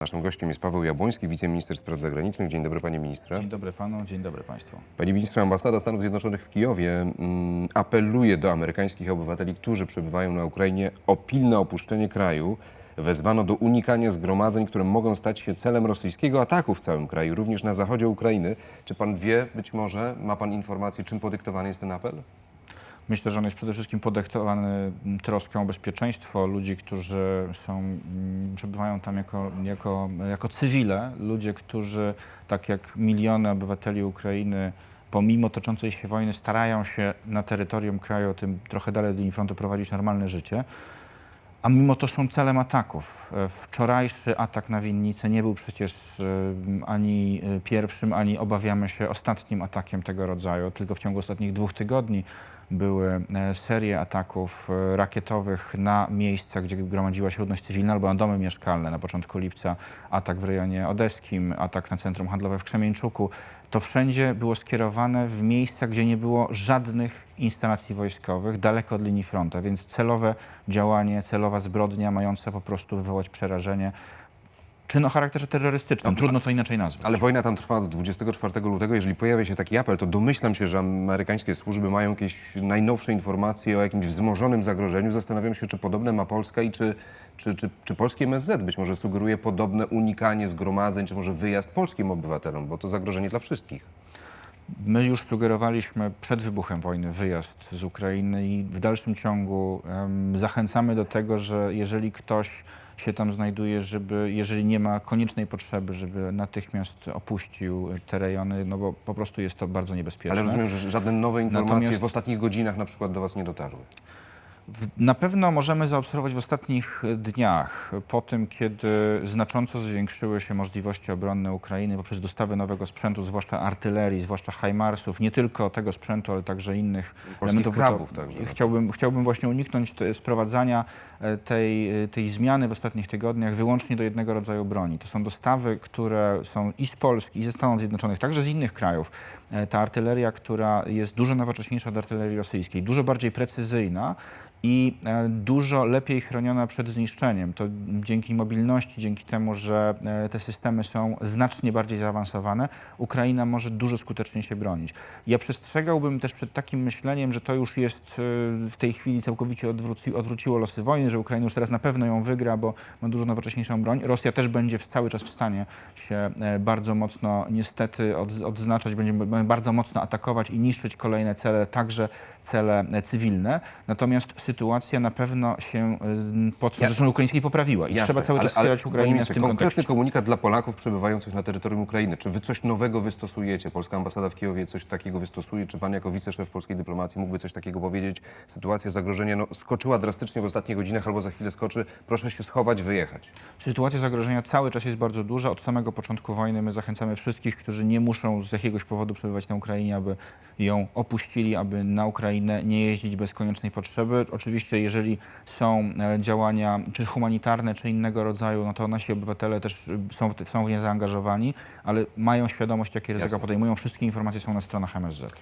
Naszym gościem jest Paweł Jabłoński, wiceminister spraw zagranicznych. Dzień dobry panie ministrze. Dzień dobry panu, dzień dobry państwu. Panie ministrze, ambasada Stanów Zjednoczonych w Kijowie mm, apeluje do amerykańskich obywateli, którzy przebywają na Ukrainie o pilne opuszczenie kraju. Wezwano do unikania zgromadzeń, które mogą stać się celem rosyjskiego ataku w całym kraju, również na zachodzie Ukrainy. Czy pan wie, być może, ma pan informację, czym podyktowany jest ten apel? Myślę, że on jest przede wszystkim podyktowany mm, troską o bezpieczeństwo ludzi, którzy są, mm, przebywają tam jako, jako, jako cywile, ludzie, którzy tak jak miliony obywateli Ukrainy pomimo toczącej się wojny starają się na terytorium kraju, tym trochę dalej od linii frontu prowadzić normalne życie. A mimo to są celem ataków. E, Wczorajszy atak na winnicę nie był przecież e, ani e, pierwszym, ani obawiamy się ostatnim atakiem tego rodzaju. Tylko w ciągu ostatnich dwóch tygodni były serie ataków rakietowych na miejsca, gdzie gromadziła się ludność cywilna albo na domy mieszkalne. Na początku lipca atak w rejonie odeskim, atak na centrum handlowe w Krzemieńczuku. To wszędzie było skierowane w miejsca, gdzie nie było żadnych instalacji wojskowych, daleko od linii frontu, więc celowe działanie, celowa zbrodnia mająca po prostu wywołać przerażenie. Czyn o charakterze terrorystycznym, trudno to inaczej nazwać. Ale wojna tam trwa od 24 lutego. Jeżeli pojawia się taki apel, to domyślam się, że amerykańskie służby mają jakieś najnowsze informacje o jakimś wzmożonym zagrożeniu. Zastanawiam się, czy podobne ma Polska i czy, czy, czy, czy polski MSZ być może sugeruje podobne unikanie zgromadzeń, czy może wyjazd polskim obywatelom, bo to zagrożenie dla wszystkich. My już sugerowaliśmy przed wybuchem wojny wyjazd z Ukrainy i w dalszym ciągu em, zachęcamy do tego, że jeżeli ktoś się tam znajduje, żeby, jeżeli nie ma koniecznej potrzeby, żeby natychmiast opuścił te rejony, no bo po prostu jest to bardzo niebezpieczne. Ale rozumiem, że żadne nowe informacje Natomiast- w ostatnich godzinach na przykład do Was nie dotarły. Na pewno możemy zaobserwować w ostatnich dniach, po tym, kiedy znacząco zwiększyły się możliwości obronne Ukrainy poprzez dostawę nowego sprzętu, zwłaszcza artylerii, zwłaszcza HIMARSów, nie tylko tego sprzętu, ale także innych elementów. bo to- krabów także. i Chciałbym, chciałbym właśnie uniknąć te, sprowadzania e, tej, e, tej zmiany w ostatnich tygodniach wyłącznie do jednego rodzaju broni. To są dostawy, które są i z Polski, i ze Stanów Zjednoczonych, także z innych krajów. E, Ta artyleria, która jest dużo nowocześniejsza od artylerii rosyjskiej, dużo bardziej precyzyjna i e, dużo lepiej chroniona przed zniszczeniem. To dzięki mobilności, dzięki temu, że e, te systemy są znacznie bardziej zaawansowane, Ukraina może dużo skuteczniej się bronić. Ja przestrzegałbym też przed takim myśleniem, że to już jest w tej chwili całkowicie odwróci, odwróciło losy wojny, że Ukraina już teraz na pewno ją wygra, bo ma dużo nowocześniejszą broń. Rosja też będzie cały czas w stanie się bardzo mocno niestety od, odznaczać, będzie bardzo mocno atakować i niszczyć kolejne cele, także cele e, cywilne. Natomiast sytuacja na pewno się e, pod Ja- ze strony ukraińskiej poprawiła i Jasne, trzeba cały czas ale- wspierać Ukrainę w tym Konkretny kontekście. komunikat dla Polaków przebywających na terytorium Ukrainy. Czy wy coś nowego wystosujecie? Polska ambasada w Kijowie coś takiego wystosuje? Czy pan jako wiceszef polskiej dyplomacji mógłby coś takiego powiedzieć? Sytuacja zagrożenia no, skoczyła drastycznie w ostatnich godzinach albo za chwilę skoczy. Proszę się schować, wyjechać. Sytuacja zagrożenia cały czas jest bardzo duża. Od samego początku wojny my zachęcamy wszystkich, którzy nie muszą z jakiegoś powodu przebywać na Ukrainie, aby ją opuścili, aby na Nie jeździć bez koniecznej potrzeby. Oczywiście, jeżeli są e, działania czy humanitarne, czy innego rodzaju, no to nasi obywatele też y, są w, są w nie zaangażowani, ale mają świadomość, jakie ryzyka Jasne. podejmują. Wszystkie informacje są na stronach MSZ.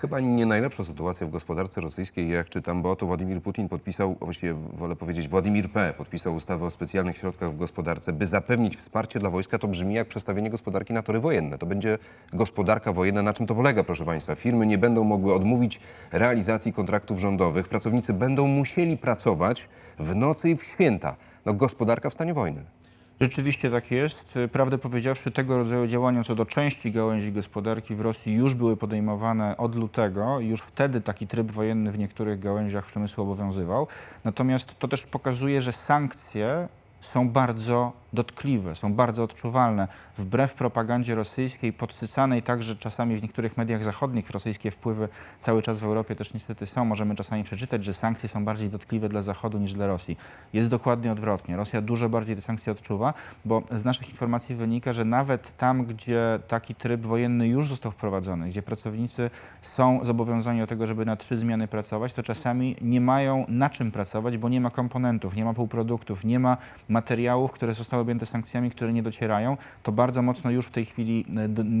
Chyba nie najlepsza sytuacja w gospodarce rosyjskiej, jak czytam, bo oto Władimir Putin podpisał, właściwie wolę powiedzieć Władimir P. podpisał ustawę o specjalnych środkach w gospodarce, by zapewnić wsparcie dla wojska. To brzmi jak przestawienie gospodarki na tory wojenne. To będzie gospodarka wojenna. Na czym to polega, proszę Państwa? Firmy nie będą mogły odmówić realizacji kontraktów rządowych. Pracownicy będą musieli pracować w nocy i w święta. No gospodarka w stanie wojny. Rzeczywiście tak jest. Prawdę powiedziawszy, tego rodzaju działania co do części gałęzi gospodarki w Rosji już były podejmowane od lutego. Już wtedy taki tryb wojenny w niektórych gałęziach przemysłu obowiązywał. Natomiast to też pokazuje, że sankcje są bardzo dotkliwe, są bardzo odczuwalne. Wbrew propagandzie rosyjskiej, podsycanej także czasami w niektórych mediach zachodnich, rosyjskie wpływy cały czas w Europie też niestety są. Możemy czasami przeczytać, że sankcje są bardziej dotkliwe dla Zachodu niż dla Rosji. Jest dokładnie odwrotnie. Rosja dużo bardziej te sankcje odczuwa, bo z naszych informacji wynika, że nawet tam, gdzie taki tryb wojenny już został wprowadzony, gdzie pracownicy są zobowiązani do tego, żeby na trzy zmiany pracować, to czasami nie mają na czym pracować, bo nie ma komponentów, nie ma półproduktów, nie ma materiałów, które zostały zostały objęte sankcjami, które nie docierają, to bardzo mocno już w tej chwili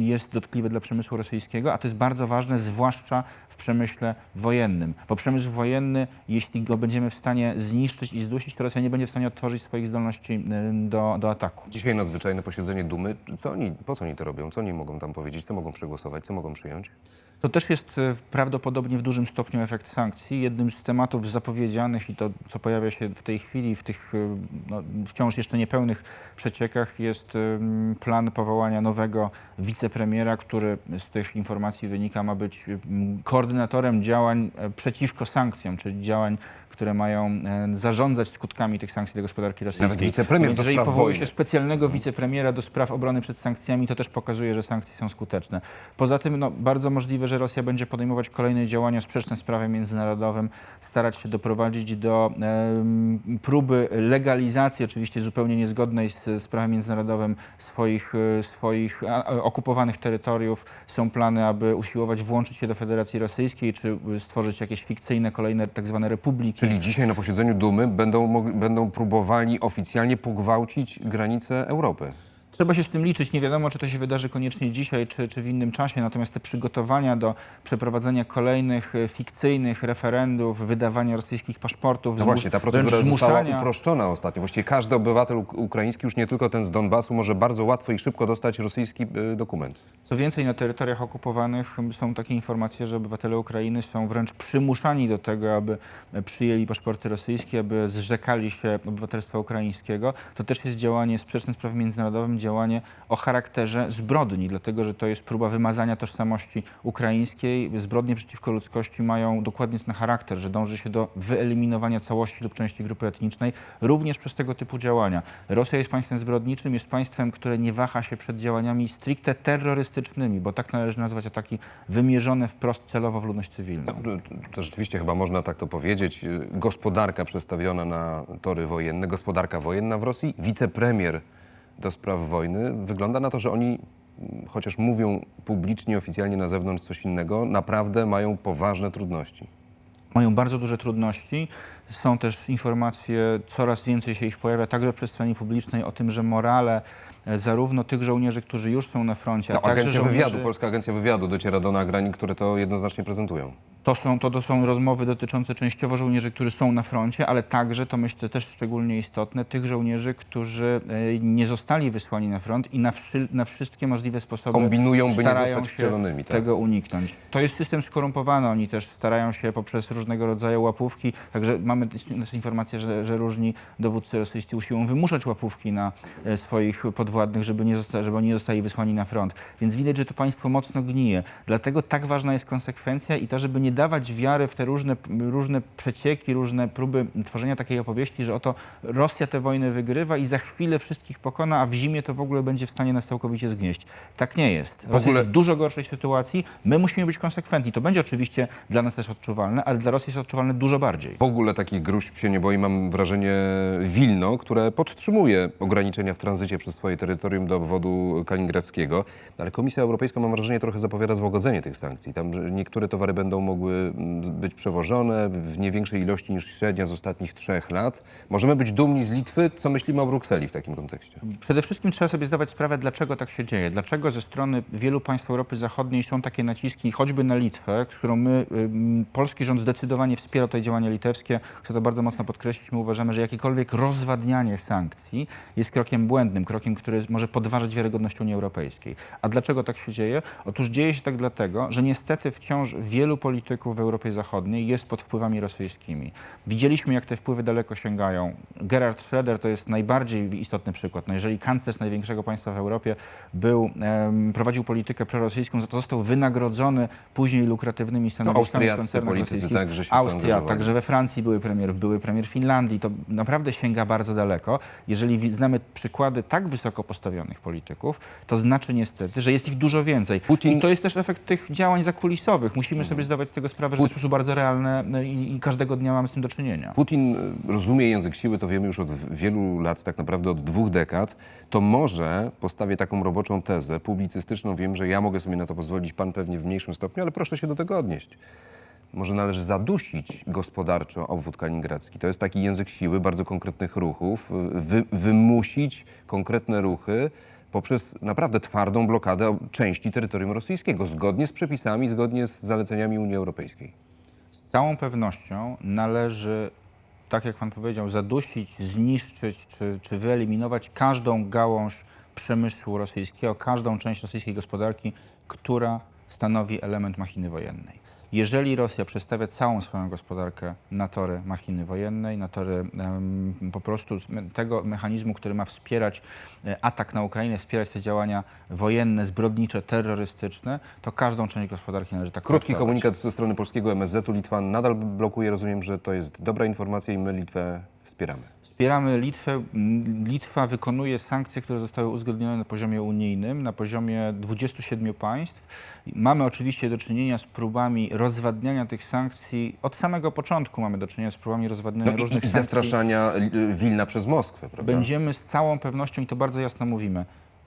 e, jest dotkliwe dla przemysłu rosyjskiego, a to jest bardzo ważne, zwłaszcza w przemyśle wojennym. Bo przemysł wojenny, jeśli go będziemy w stanie zniszczyć i zdusić, to Rosja nie będzie w stanie odtworzyć swoich zdolności e, do, do ataku. Dzisiaj nadzwyczajne posiedzenie Dumy. Co oni, po co oni to robią? Co oni mogą tam powiedzieć? Co mogą przegłosować? Co mogą przyjąć? To też jest e, prawdopodobnie w dużym stopniu efekt sankcji. Jednym z tematów zapowiedzianych i to, co pojawia się w tej chwili, w tych e, no, wciąż jeszcze niepełnych przeciekach, jest plan powołania nowego wicepremiera, który z tych informacji wynika, ma być em, koordynatorem działań e, przeciwko sankcjom, czyli działań, które mają e, zarządzać skutkami tych sankcji dla gospodarki rosyjskiej. Nawet wicepremier Więc jeżeli powołuje się specjalnego wicepremiera do spraw obrony przed sankcjami, to też pokazuje, że sankcje są skuteczne. Poza tym no, bardzo możliwe, że Rosja będzie podejmować kolejne działania sprzeczne z prawem międzynarodowym, starać się doprowadzić do em, próby legalizacji, oczywiście zupełnie niezgodnej z, z prawem międzynarodowym, swoich, e, swoich okupowanych terytoriów. Są plany, aby usiłować włączyć się do Federacji Rosyjskiej, czy e, stworzyć jakieś fikcyjne kolejne tak zwane republiki. Czyli dzisiaj na posiedzeniu Dumy będą, będą próbowali oficjalnie pogwałcić granice Europy. Trzeba się z tym liczyć. Nie wiadomo, czy to się wydarzy koniecznie dzisiaj, czy, czy w innym czasie. Natomiast te przygotowania do przeprowadzenia kolejnych e, fikcyjnych referendów, wydawania rosyjskich paszportów, No właśnie, ta procedura została uproszczona ostatnio. Właściwie każdy obywatel uk- ukraiński, już nie tylko ten z Donbasu, może bardzo łatwo i szybko dostać rosyjski y, dokument. Co więcej, na terytoriach okupowanych są takie informacje, że obywatele Ukrainy są wręcz przymuszani do tego, aby e, przyjęli paszporty rosyjskie, aby zrzekali się obywatelstwa ukraińskiego. To też jest działanie sprzeczne z prawem międzynarodowym, działanie o charakterze zbrodni, dlatego że to jest próba wymazania tożsamości ukraińskiej. Zbrodnie przeciwko ludzkości mają dokładnie ten charakter, że dąży się do wyeliminowania całości lub części grupy etnicznej, również przez tego typu działania. Rosja jest państwem zbrodniczym, jest państwem, które nie waha się przed działaniami stricte terrorystycznymi, bo tak należy nazwać ataki wymierzone wprost celowo w ludność cywilną. To- To rzeczywiście chyba można tak to powiedzieć. Gospodarka przestawiona na tory wojenne, gospodarka wojenna w Rosji, wicepremier do spraw wojny. Wygląda na to, że oni, chociaż mówią publicznie, oficjalnie na zewnątrz coś innego, naprawdę mają poważne trudności. mają bardzo duże trudności. Są też informacje, coraz więcej się ich pojawia także w przestrzeni publicznej o tym, że morale zarówno tych żołnierzy, którzy już są na froncie, No, a także agencja żołnierzy, wywiadu, Polska Agencja Wywiadu dociera do nagrań, które to jednoznacznie prezentują. to, są, to, to są rozmowy dotyczące częściowo żołnierzy, którzy są na froncie, ale także, to myślę też szczególnie istotne, tych żołnierzy, którzy e, nie zostali wysłani na front i na, wszy, na wszystkie możliwe sposoby Kombinują, by nie zostać wcielonymi, tak? tego uniknąć. To jest system skorumpowany, oni też starają się poprzez różnego rodzaju łapówki, także mamy informację, że, że różni dowódcy rosyjscy usiłują wymuszać łapówki na e, swoich podwładnych, żeby, nie zosta- żeby oni nie zostali wysłani na front. Więc widać, że to państwo mocno gnije. Dlatego tak ważna jest konsekwencja i to, żeby nie dawać wiary w te różne, różne przecieki, różne próby tworzenia takiej opowieści, że oto Rosja tę wojnę wygrywa i za chwilę wszystkich pokona, a w zimie to w ogóle będzie w stanie nas całkowicie zgnieść. Tak nie jest. Rosja ogóle- jest w dużo gorszej sytuacji. My musimy być konsekwentni. To będzie oczywiście dla nas też odczuwalne, ale dla Rosji jest odczuwalne dużo bardziej. W ogóle takich gruźb się nie boi, mam wrażenie, Wilno, które podtrzymuje ograniczenia w tranzycie przez swoje terytorium do obwodu kaliningradzkiego. Ale Komisja Europejska, mam wrażenie, trochę zapowiada złagodzenie tych sankcji. Tam niektóre towary będą mogły mm, być przewożone w nie większej ilości niż średnia z ostatnich trzech lat. Możemy być dumni z Litwy. Co myślimy o Brukseli w takim kontekście? Przede wszystkim trzeba sobie zdawać sprawę, dlaczego tak się dzieje. Dlaczego ze strony wielu państw Europy Zachodniej są takie naciski, choćby na Litwę, z którą my, polski rząd zdecydowanie wspiera tutaj działania litewskie. Chcę to bardzo mocno podkreślić. My uważamy, że jakiekolwiek rozwadnianie sankcji jest krokiem błędnym, krokiem, który może podważyć wiarygodność Unii Europejskiej. A dlaczego tak się dzieje? Otóż dzieje się tak dlatego, że niestety wciąż wielu polityków w Europie Zachodniej jest pod wpływami rosyjskimi. Widzieliśmy, jak te wpływy daleko sięgają. Gerhard Schroeder to jest najbardziej istotny przykład. No jeżeli kanclerz największego państwa w Europie był, em, prowadził politykę prorosyjską, za to został wynagrodzony później lukratywnymi stanowiskami w austriaccy koncernach politycy rosyjskich. także się Austria, także we Francji były premier, były premier Finlandii. To naprawdę sięga bardzo daleko. Jeżeli znamy przykłady tak wysoko postawionych polityków, to znaczy niestety, że jest ich dużo więcej. Putin- I to jest też efekt tych działań zakulisowych. Musimy sobie zdawać z tego sprawę, że to jest w sposób bardzo realny no i, i każdego dnia mamy z tym do czynienia. Putin y, rozumie język siły, to wiemy już od wielu lat, tak naprawdę od dwóch dekad. To może postawię taką roboczą tezę publicystyczną. Wiem, że ja mogę sobie na to pozwolić, pan pewnie w mniejszym stopniu, ale proszę się do tego odnieść. Może należy zadusić gospodarczo obwód kaliningradzki. To jest taki język siły, bardzo konkretnych ruchów, wy, wymusić konkretne ruchy poprzez naprawdę twardą blokadę części terytorium rosyjskiego, zgodnie z przepisami, zgodnie z zaleceniami Unii Europejskiej. Z całą pewnością należy, tak jak pan powiedział, zadusić, zniszczyć czy, czy wyeliminować każdą gałąź przemysłu rosyjskiego, każdą część rosyjskiej gospodarki, która stanowi element machiny wojennej. Jeżeli Rosja przestawia całą swoją gospodarkę na tory machiny wojennej, na tory em, po prostu tego mechanizmu, który ma wspierać e, atak na Ukrainę, wspierać te działania wojenne, zbrodnicze, terrorystyczne, to każdą część gospodarki należy tak Krótki traktować. komunikat ze strony polskiego MSZ-u. Litwa nadal blokuje. Rozumiem, że to jest dobra informacja i my Litwę wspieramy. Wspieramy Litwę. Litwa wykonuje sankcje, które zostały uzgodnione na poziomie unijnym, na poziomie 27 państw. Mamy oczywiście do czynienia z próbami rozwadniania tych sankcji. Od samego początku mamy do czynienia z próbami rozwadniania No i, różnych i sankcji. zastraszania y, Wilna przez Moskwę, prawda? Będziemy z całą pewnością, i to bardzo jasno mówimy,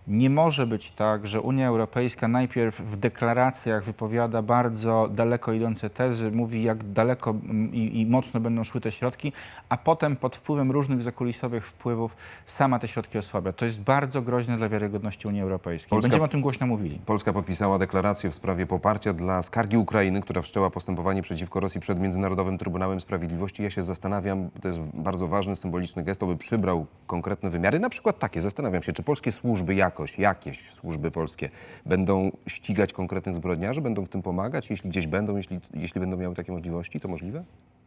nie może być tak, że Unia Europejska najpierw w deklaracjach wypowiada bardzo daleko idące tezy, mówi jak daleko mm, i, i mocno będą szły te środki, a potem pod wpływem różnych zakulisowych wpływów sama te środki osłabia. To jest bardzo groźne dla wiarygodności Unii Europejskiej. Polska- Będziemy o tym głośno mówili. Polska podpisała deklarację w sprawie poparcia dla skargi Ukrainy, która wszczęła postępowanie przeciwko Rosji przed Międzynarodowym Trybunałem Sprawiedliwości. Ja się zastanawiam, to jest bardzo ważny, symboliczny gest, by przybrał konkretne wymiary, na przykład takie. Zastanawiam się, czy polskie służby jakoś, jakieś służby polskie będą ścigać konkretnych zbrodniarzy, będą w tym pomagać, jeśli gdzieś będą, jeśli, jeśli będą miały takie możliwości, to możliwe?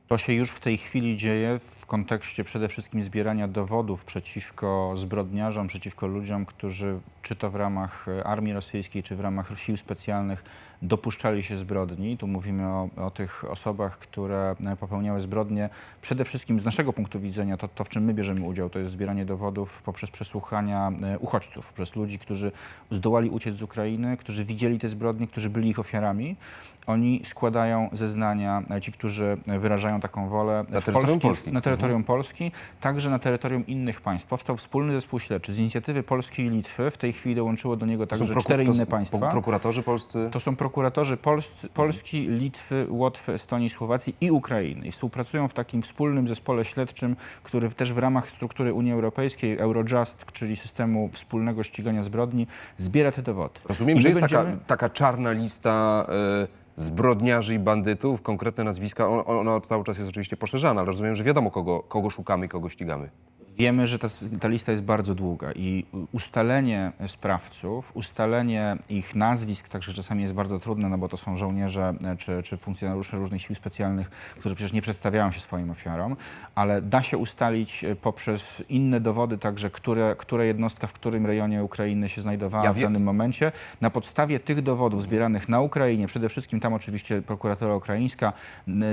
To się już w tej chwili dzieje w kontekście przede wszystkim zbierania dowodów przeciwko zbrodniarzom, przeciwko ludziom, którzy czy to w ramach e, armii rosyjskiej, czy w ramach sił specjalnych dopuszczali się zbrodni. Tu mówimy o, o tych osobach, które e, popełniały zbrodnie. Przede wszystkim z naszego punktu widzenia to, to, w czym my bierzemy udział, to jest zbieranie dowodów poprzez przesłuchania e, uchodźców, poprzez ludzi, którzy zdołali uciec z Ukrainy, którzy widzieli te zbrodnie, którzy byli ich ofiarami. Oni składają zeznania, e, ci, którzy e, wyrażają taką wolę Na terytorium Polski, na terytorium Polski, także na terytorium innych państw. Powstał wspólny zespół śledczy z inicjatywy Polski i Litwy. W tej chwili dołączyło do niego także cztery to inne są państwa. Prokuratorzy polscy. To są prokuratorzy Polscy, Polski, Litwy, Łotwy, Estonii, Słowacji i Ukrainy. I współpracują w takim wspólnym zespole śledczym, który też w ramach struktury Unii Europejskiej, Eurojust, czyli systemu wspólnego ścigania zbrodni, zbiera te dowody. Rozumiem, I że jest taka, będziemy- taka czarna lista e, zbrodniarzy i bandytów, konkretne nazwiska. On, ona cały czas jest oczywiście poszerzana, ale rozumiem, że wiadomo, kogo, kogo szukamy i kogo ścigamy. Wiemy, że ta, ta lista jest bardzo długa i ustalenie sprawców, ustalenie ich nazwisk także czasami jest bardzo trudne, no bo to są żołnierze e, czy, czy funkcjonariusze różnych sił specjalnych, którzy przecież nie przedstawiają się swoim ofiarom, ale da się ustalić e, poprzez inne dowody także, które, która jednostka w którym rejonie Ukrainy się znajdowała Ja w danym momencie. Na podstawie tych dowodów zbieranych na Ukrainie, przede wszystkim tam oczywiście prokuratura ukraińska,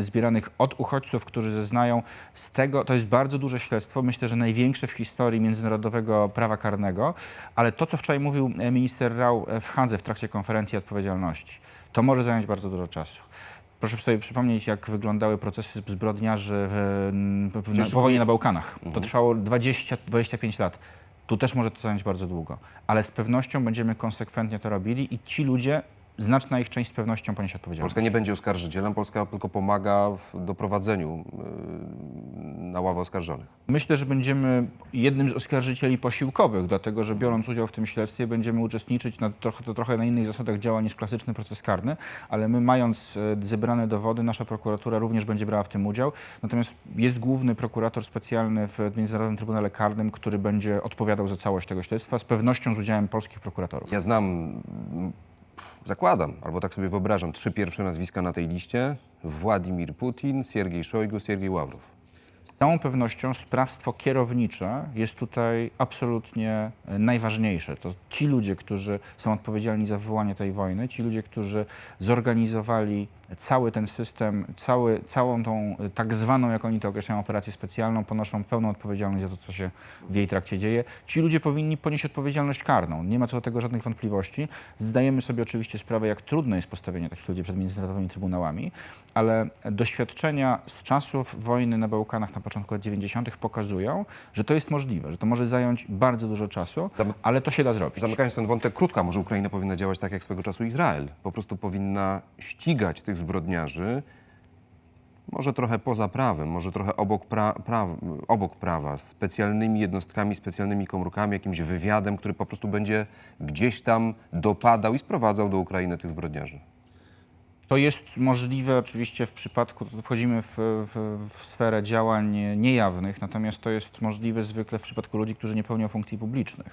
zbieranych od uchodźców, którzy zeznają, z tego to jest bardzo duże śledztwo, myślę, że największe w historii międzynarodowego prawa karnego, ale to, co wczoraj mówił e, minister Rau e, w Hadze w trakcie konferencji odpowiedzialności, to może zająć bardzo dużo czasu. Proszę sobie przypomnieć, jak wyglądały procesy zbrodniarzy w, w, na, po wojnie na Bałkanach. To trwało 20-25 lat. Tu też może to zająć bardzo długo, ale z pewnością będziemy konsekwentnie to robili i ci ludzie, znaczna ich część z pewnością poniesie odpowiedzialność. Polska nie będzie oskarżycielem, Polska tylko pomaga w doprowadzeniu y, na ławę oskarżonych. Myślę, że będziemy jednym z oskarżycieli posiłkowych, dlatego że biorąc udział w tym śledztwie będziemy uczestniczyć na trochę, to trochę na innych zasadach działa niż klasyczny proces karny, ale my mając e, zebrane dowody, nasza prokuratura również będzie brała w tym udział. Natomiast jest główny prokurator specjalny w Międzynarodowym Trybunale Karnym, który będzie odpowiadał za całość tego śledztwa, z pewnością z udziałem polskich prokuratorów. Ja znam, zakładam, albo tak sobie wyobrażam, trzy pierwsze nazwiska na tej liście. Władimir Putin, Siergiej Szojgu, Siergiej Ławrow. Z całą pewnością sprawstwo kierownicze jest tutaj absolutnie e, najważniejsze. To ci ludzie, którzy są odpowiedzialni za wywołanie tej wojny, ci ludzie, którzy zorganizowali cały ten system, cały, całą tą e, tak zwaną, jak oni to określają, operację specjalną, ponoszą pełną odpowiedzialność za to, co się w jej trakcie dzieje. Ci ludzie powinni ponieść odpowiedzialność karną. Nie ma co do tego żadnych wątpliwości. Zdajemy sobie oczywiście sprawę, jak trudne jest postawienie takich ludzi przed międzynarodowymi trybunałami, ale doświadczenia z czasów wojny na Bałkanach na początku lat 90. pokazują, że to jest możliwe, że to może zająć bardzo dużo czasu, ale to się da zrobić. Zamykając ten wątek krótko, może Ukraina powinna działać tak jak swego czasu Izrael. Po prostu powinna ścigać tych zbrodniarzy może trochę poza prawem, może trochę obok, pra, pra, obok prawa, specjalnymi jednostkami, specjalnymi komórkami, jakimś wywiadem, który po prostu będzie gdzieś tam dopadał i sprowadzał do Ukrainy tych zbrodniarzy. To jest możliwe oczywiście w przypadku, wchodzimy w, w, w sferę działań niejawnych, natomiast to jest możliwe zwykle w przypadku ludzi, którzy nie pełnią funkcji publicznych.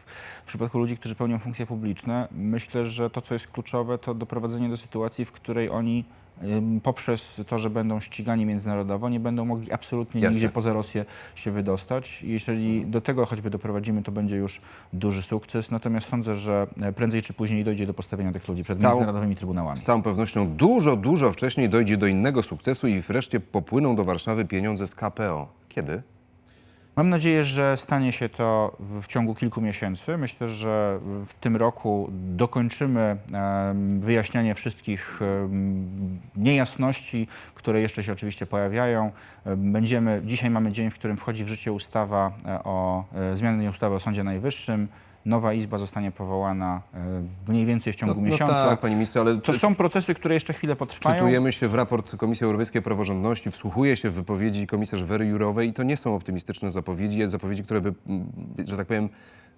W przypadku ludzi, którzy pełnią funkcje publiczne, myślę, że to, co jest kluczowe, to doprowadzenie do sytuacji, w której oni poprzez to, że będą ścigani międzynarodowo, nie będą mogli absolutnie Jasne. nigdzie poza Rosję się wydostać. Jeżeli do tego choćby doprowadzimy, to będzie już duży sukces. Natomiast sądzę, że e, prędzej czy później dojdzie do postawienia tych ludzi przed całą- międzynarodowymi trybunałami. Z całą pewnością dużo, dużo wcześniej dojdzie do innego sukcesu i wreszcie popłyną do Warszawy pieniądze z KPO. Kiedy? Mam nadzieję, że stanie się to w, ciągu kilku miesięcy. Myślę, że w tym roku dokończymy wyjaśnianie wszystkich niejasności, które jeszcze się oczywiście pojawiają. Em, Będziemy, dzisiaj mamy dzień, w którym wchodzi w życie ustawa e, o e, zmianie ustawy o Sądzie Najwyższym. Nowa izba zostanie powołana e, mniej więcej w ciągu miesiąca. tak, panie ministrze, ale To czy- są procesy, które jeszcze chwilę potrwają. Wczytujemy się w raport Komisji Europejskiej Praworządności, wsłuchuje się w wypowiedzi komisarz Wery Jurowej i to nie są optymistyczne zapowiedzi, zapowiedzi, które by, mm, że tak powiem,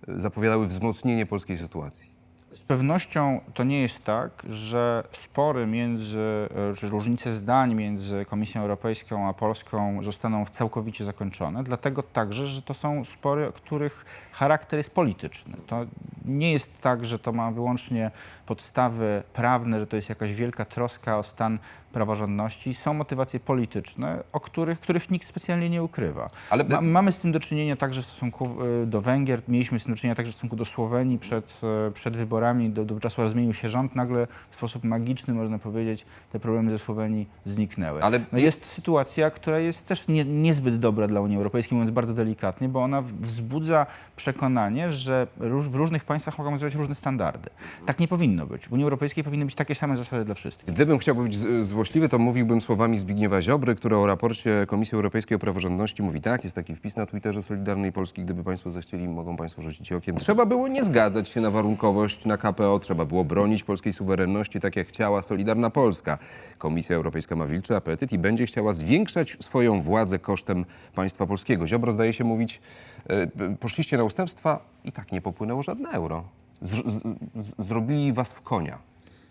zapowiadały wzmocnienie polskiej sytuacji. Z pewnością to nie jest tak, że spory między, e, czy różnice zdań między Komisją Europejską a Polską zostaną całkowicie zakończone, dlatego także, że to są spory, których charakter jest polityczny. To nie jest tak, że to ma wyłącznie podstawy prawne, że to jest jakaś wielka troska o stan praworządności. Są motywacje polityczne, o których, których nikt specjalnie nie ukrywa. Ale- Ma, mamy z tym do czynienia także w stosunku e, do Węgier, mieliśmy z tym do czynienia także w stosunku do Słowenii przed, e, przed wyborami, do, do czasu aż zmienił się rząd, nagle w sposób magiczny, można powiedzieć, te problemy ze Słowenii zniknęły. Ale- No jest sytuacja, która jest też nie, niezbyt dobra dla Unii Europejskiej, mówiąc bardzo delikatnie, bo ona wzbudza przekonanie, że róż, w różnych państwach mogą obowiązywać różne standardy. Tak nie powinno być. W Unii Europejskiej powinny być takie same zasady dla wszystkich. Gdybym chciał być z- złośliwy, to mówiłbym słowami Zbigniewa Ziobry, który o raporcie Komisji Europejskiej o praworządności mówi tak, jest taki wpis na Twitterze Solidarnej Polski, gdyby Państwo zechcieli, mogą Państwo rzucić okiem. Trzeba było nie zgadzać się na warunkowość na KPO, trzeba było bronić polskiej suwerenności, tak jak chciała Solidarna Polska. Komisja Europejska ma wilczy apetyt i będzie chciała zwiększać swoją władzę kosztem państwa polskiego. Ziobro zdaje się mówić, e, poszliście na ustępstwa i tak nie popłynęło żadne euro. Z, z, z, zrobili was w konia.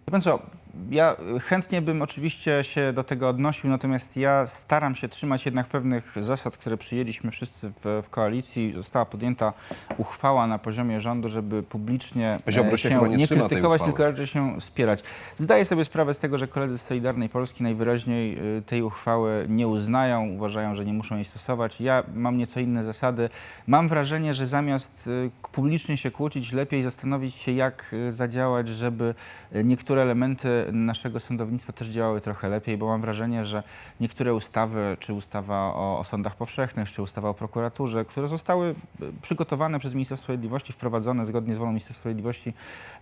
Wie pan co, ja chętnie bym oczywiście się do tego odnosił, natomiast ja staram się trzymać jednak pewnych zasad, które przyjęliśmy wszyscy w, w koalicji. Została podjęta uchwała na poziomie rządu, żeby publicznie e, Ziobro się chyba nie nie krytykować, tylko raczej się wspierać. Zdaję sobie sprawę z tego, że koledzy z Solidarnej Polski najwyraźniej y, tej uchwały nie uznają, uważają, że nie muszą jej stosować. Ja mam nieco inne zasady. Mam wrażenie, że zamiast y, publicznie się kłócić, lepiej zastanowić się, jak y, zadziałać, żeby y, niektóre elementy naszego sądownictwa też działały trochę lepiej, bo mam wrażenie, że niektóre ustawy, czy ustawa o, o sądach powszechnych, czy ustawa o prokuraturze, które zostały y, przygotowane przez Ministerstwo Sprawiedliwości, wprowadzone zgodnie z wolą Ministerstwa Sprawiedliwości,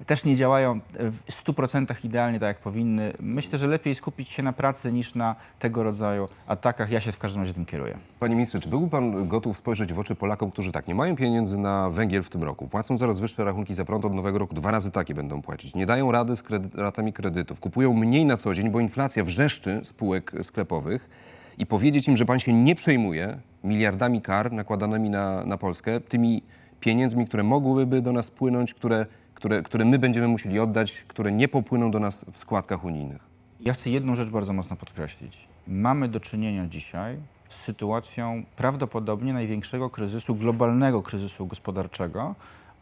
też nie działają w 100% idealnie tak, jak powinny. Myślę, że lepiej skupić się na pracy niż na tego rodzaju atakach. Ja się w każdym razie tym kieruję. Panie ministrze, czy byłby pan gotów spojrzeć w oczy Polakom, którzy tak, nie mają pieniędzy na węgiel w tym roku, płacą coraz wyższe rachunki za prąd od nowego roku, dwa razy takie będą płacić, nie dają rady z kredy- ratami kredytów, kupują mniej na co dzień, bo inflacja wrzeszczy spółek sklepowych i powiedzieć im, że pan się nie przejmuje miliardami kar nakładanymi na, na Polskę, tymi pieniędzmi, które mogłyby do nas płynąć, które, które, które my będziemy musieli oddać, które nie popłyną do nas w składkach unijnych. Ja chcę jedną rzecz bardzo mocno podkreślić. Mamy do czynienia dzisiaj z sytuacją prawdopodobnie największego kryzysu, globalnego kryzysu gospodarczego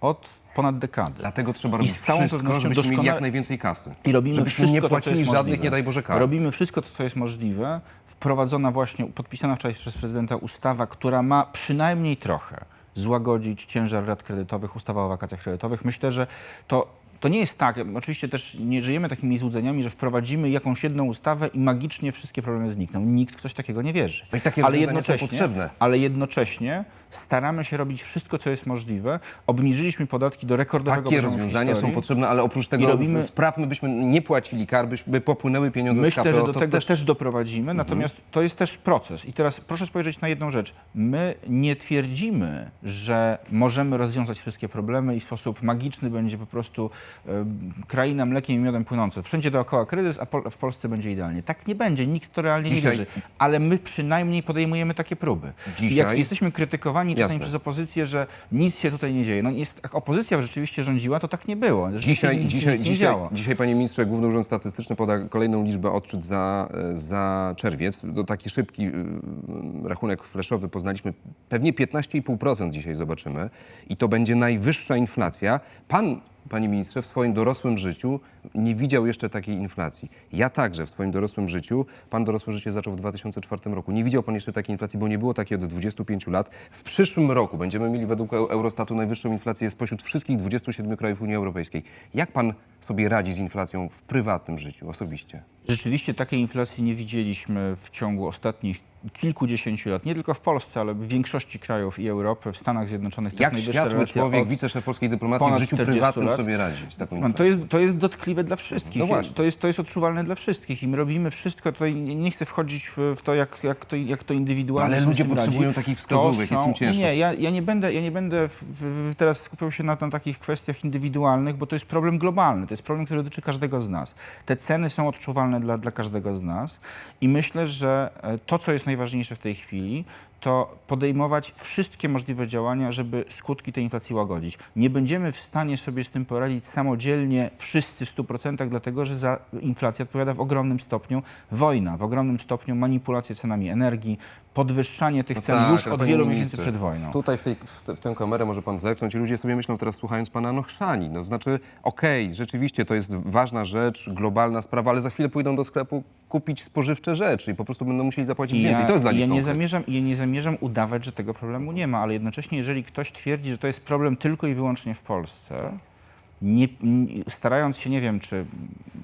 od ponad dekady. Dlatego trzeba I robić z całą wszystko, pewnością żebyśmy mieli doskonale- jak najwięcej kasy. I robimy żebyśmy wszystko nie to, co płacili jest żadnych, możliwe. nie daj Boże, kar. Robimy wszystko to, co jest możliwe. Wprowadzona właśnie, podpisana wczoraj przez prezydenta ustawa, która ma przynajmniej trochę złagodzić ciężar rat kredytowych, ustawa o wakacjach kredytowych. Myślę, że to, to nie jest tak. Oczywiście też nie żyjemy takimi złudzeniami, że wprowadzimy jakąś jedną ustawę i magicznie wszystkie problemy znikną. Nikt w coś takiego nie wierzy. No i takie rozwiązania są potrzebne. ale jednocześnie staramy się robić wszystko, co jest możliwe. Obniżyliśmy podatki do rekordowego Takie poziomu w rozwiązania są potrzebne, ale oprócz tego I robimy- sprawmy, byśmy nie płacili kar, byśmy popłynęły pieniądze z Myślę, KPO. że do to tego też, doprowadzimy, natomiast to jest też proces. I teraz proszę spojrzeć na jedną rzecz. My nie twierdzimy, że możemy rozwiązać wszystkie problemy i w sposób magiczny będzie po prostu e, kraina mlekiem i miodem płynąca. Wszędzie dookoła kryzys, a Pol- w Polsce będzie idealnie. Tak nie będzie, nikt w to realnie Dzisiaj- nie wierzy. Ale my przynajmniej podejmujemy takie próby. I jak Dzisiaj- jesteśmy krytykowani czasami Jasne. przez opozycję, że nic się tutaj nie dzieje. No jest, jak opozycja rzeczywiście rządziła, to tak nie było. Rzeczywiście Dzisiaj, nic, dzisiaj, nic nie dzisiaj, działo. dzisiaj, panie ministrze, Główny Urząd Statystyczny poda kolejną liczbę odczyt za, e, za czerwiec. To taki szybki y, rachunek fleszowy poznaliśmy. Pewnie 15,5% dzisiaj zobaczymy. I to będzie najwyższa inflacja. Pan, panie ministrze, w swoim dorosłym życiu nie widział jeszcze takiej inflacji. Ja także w swoim dorosłym życiu. Pan dorosłe życie zaczął w 2004 roku. Nie widział pan jeszcze takiej inflacji, bo nie było takiej od 25 lat. W przyszłym roku będziemy mieli według Eu- Eurostatu najwyższą inflację spośród wszystkich 27 krajów Unii Europejskiej. Jak pan sobie radzi z inflacją w prywatnym życiu, osobiście? Rzeczywiście takiej inflacji nie widzieliśmy w ciągu ostatnich kilkudziesięciu lat. Nie tylko w Polsce, ale w większości krajów i Europy, w Stanach Zjednoczonych. Jak światły człowiek, wiceszef polskiej dyplomacji w życiu 40 prywatnym lat. sobie radzi z taką Pan, inflacją? To jest, to jest dotkliwe dla wszystkich. No właśnie. to, jest, to jest odczuwalne dla wszystkich i my robimy wszystko. Tutaj nie chcę wchodzić w, to, jak, jak to, jak to indywidualnie Ale sobie ludzie potrzebują radzi. takich wskazówek, jest im ciężko. Nie, ja, ja nie będę, ja nie będę w, w, teraz skupiał się na, na takich kwestiach indywidualnych, bo to jest problem globalny. To jest problem, który dotyczy każdego z nas. Te ceny są odczuwalne dla, dla każdego z nas i myślę, że e, to, co jest najważniejsze w tej chwili, to podejmować wszystkie możliwe działania, żeby skutki tej inflacji łagodzić. Nie będziemy w stanie sobie z tym poradzić samodzielnie wszyscy w 100%, dlatego że za inflację odpowiada w ogromnym stopniu wojna, w ogromnym stopniu manipulacje cenami energii, podwyższanie tych No cen tak, już od wielu ministrze, miesięcy przed wojną. Tutaj w, tej, w, te, w tę kamerę może pan zerknąć i ludzie sobie myślą teraz słuchając pana, no chrzani. No znaczy, okej, rzeczywiście to jest ważna rzecz, globalna sprawa, ale za chwilę pójdą do sklepu kupić spożywcze rzeczy i po prostu będą musieli zapłacić I więcej. to jest dla nich ja nie konkret. zamierzam, ja nie zamierzam udawać, że tego problemu nie ma, ale jednocześnie, jeżeli ktoś twierdzi, że to jest problem tylko i wyłącznie w Polsce, nie, starając się, nie wiem, czy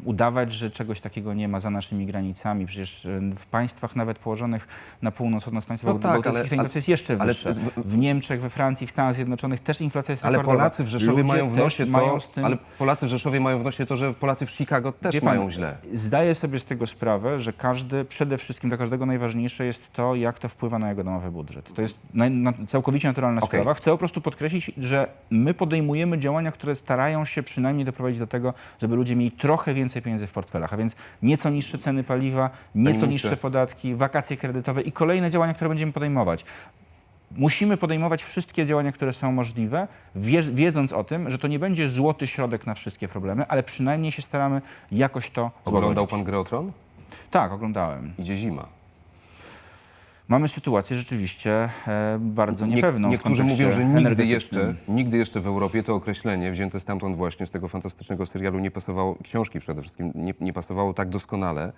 udawać, że czegoś takiego nie ma za naszymi granicami, przecież e, w państwach nawet położonych na północ od nas państwach No tak, bałtyckich ale- ta inflacja jest jeszcze ale- wyższa. W Niemczech, we Francji, w Stanach Zjednoczonych też inflacja jest Ale rekordowa. Polacy w Rzeszowie mają w nosie mają to, z tym ale Polacy w Rzeszowie mają w nosie to, że Polacy w Chicago też pan, mają źle. Zdaję sobie z tego sprawę, że każdy, przede wszystkim dla każdego najważniejsze jest to, jak to wpływa na jego domowy budżet. To jest na, na, całkowicie naturalna Okej. sprawa. Chcę po prostu podkreślić, że my podejmujemy działania, które starają się przynajmniej doprowadzić do tego, żeby ludzie mieli trochę więcej pieniędzy w portfelach, a więc nieco niższe ceny paliwa, nieco niższe podatki, wakacje kredytowe i kolejne działania, które będziemy podejmować. Musimy podejmować wszystkie działania, które są możliwe, wie, wiedząc o tym, że to nie będzie złoty środek na wszystkie problemy, ale przynajmniej się staramy jakoś to Oglądał złagodzić. pan grę o Tron? Tak, oglądałem. Idzie zima. Mamy sytuację rzeczywiście e, bardzo Nie- niepewną. w Niektórzy mówią, że nigdy jeszcze, nigdy jeszcze w Europie to określenie wzięte stamtąd właśnie z tego fantastycznego serialu nie pasowało, książki przede wszystkim, nie, nie pasowało tak doskonale.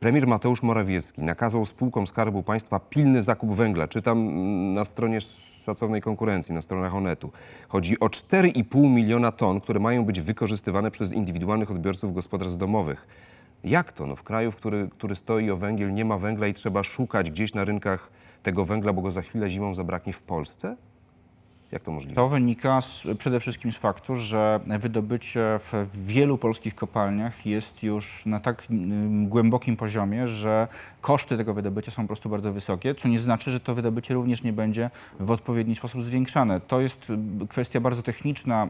Premier Mateusz Morawiecki nakazał spółkom Skarbu Państwa pilny zakup węgla. Czytam mm, na stronie szacownej konkurencji, na stronach Onetu. Chodzi o 4,5 miliona ton, które mają być wykorzystywane przez indywidualnych odbiorców gospodarstw domowych. Jak to? No, w kraju, w który, który stoi o węgiel, nie ma węgla i trzeba szukać gdzieś na rynkach tego węgla, bo go za chwilę zimą zabraknie w Polsce? Jak to możliwe? To wynika z, przede wszystkim z faktu, że wydobycie w wielu polskich kopalniach jest już na tak głębokim poziomie, że koszty tego wydobycia są po prostu bardzo wysokie, co nie znaczy, że to wydobycie również nie będzie w odpowiedni sposób zwiększane. To jest kwestia bardzo techniczna.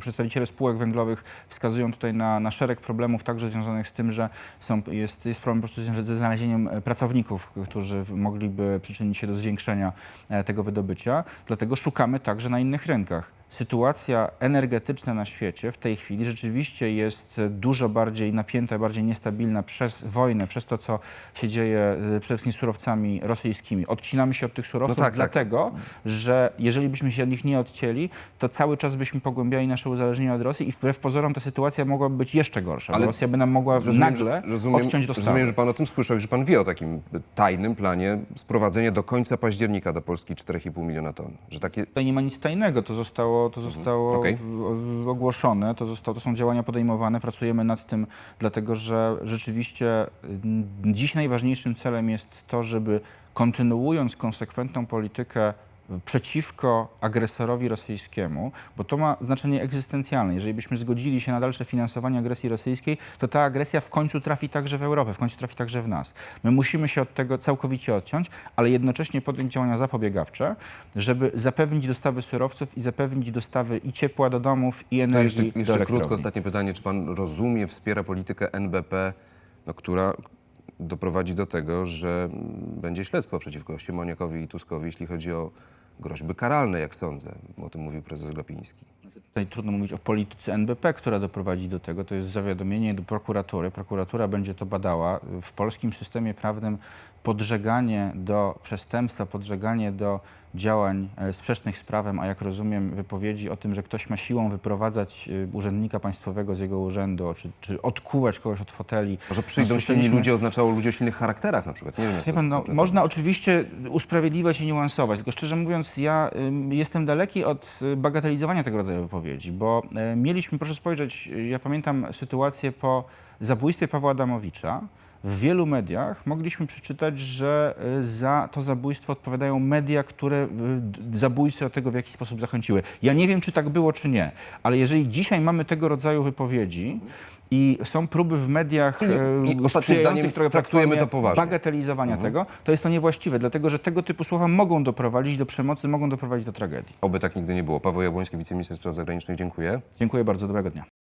Przedstawiciele spółek węglowych wskazują tutaj na, na szereg problemów, także związanych z tym, że są, jest, jest problem po prostu ze znalezieniem e, pracowników, którzy mogliby przyczynić się do zwiększenia e, tego wydobycia. Dlatego szukamy także na innych rynkach. Sytuacja energetyczna na świecie w tej chwili rzeczywiście jest dużo bardziej napięta, bardziej niestabilna przez wojnę, przez to, co się dzieje e, przede wszystkim z surowcami rosyjskimi. Odcinamy się od tych surowców No tak, tak. dlatego, że jeżeli byśmy się od nich nie odcięli, to cały czas byśmy pogłębiali nasze uzależnienie od Rosji i wbrew pozorom ta sytuacja mogłaby być jeszcze gorsza. Ale Rosja by nam mogła nagle że, rozumiem, odciąć dostawy. rozumiem, że pan o tym słyszał i że pan wie o takim tajnym planie sprowadzenia do końca października do Polski 4,5 miliona ton. Że takie Tutaj nie ma nic tajnego, to zostało, to zostało Okej. w- ogłoszone, to, zostało, to są działania podejmowane, pracujemy nad tym, dlatego że rzeczywiście mm, dziś najważniejszym celem jest to, żeby kontynuując konsekwentną politykę przeciwko agresorowi rosyjskiemu, bo to ma znaczenie egzystencjalne. Jeżeli byśmy zgodzili się na dalsze finansowanie agresji rosyjskiej, to ta agresja w końcu trafi także w Europę, w końcu trafi także w nas. My musimy się od tego całkowicie odciąć, ale jednocześnie podjąć działania zapobiegawcze, żeby zapewnić dostawy surowców i zapewnić dostawy i ciepła do domów, i To energii jeszcze, do jeszcze elektrowni. krótko, ostatnie pytanie. Czy pan rozumie, wspiera politykę NBP, no, która doprowadzi do tego, że będzie śledztwo przeciwko Siemoniakowi i Tuskowi, jeśli chodzi o groźby karalne, jak sądzę. O tym mówił prezes Glapiński. Tutaj trudno mówić o polityce NBP, która doprowadzi do tego. To jest zawiadomienie do prokuratury. Prokuratura będzie to badała. W polskim systemie prawnym podżeganie do przestępstwa, podżeganie do działań e, sprzecznych z prawem, a jak rozumiem wypowiedzi o tym, że ktoś ma siłą wyprowadzać e, urzędnika państwowego z jego urzędu, czy, czy odkuwać kogoś od foteli. Może przyjdą No, silni ludzie, oznaczało ludzie o silnych charakterach na przykład. Nie wiem, Wie pan, no, można oczywiście usprawiedliwiać i niuansować, tylko szczerze mówiąc, ja ym, jestem daleki od y, bagatelizowania tego rodzaju wypowiedzi, bo y, mieliśmy, proszę spojrzeć, y, ja pamiętam sytuację po zabójstwie Pawła Adamowicza. W wielu mediach mogliśmy przeczytać, że y, za to zabójstwo odpowiadają media, które y, od tego w jakiś sposób zachęciły. Ja nie wiem, czy tak było, czy nie, ale jeżeli dzisiaj mamy tego rodzaju wypowiedzi i są próby w mediach i y, sprzyjających trochę traktujemy to poważnie. bagatelizowania tego, to jest to niewłaściwe, dlatego że tego typu słowa mogą doprowadzić do przemocy, mogą doprowadzić do tragedii. Oby tak nigdy nie było. Paweł Jabłoński, wiceminister spraw zagranicznych, dziękuję. Dziękuję bardzo, dobrego dnia.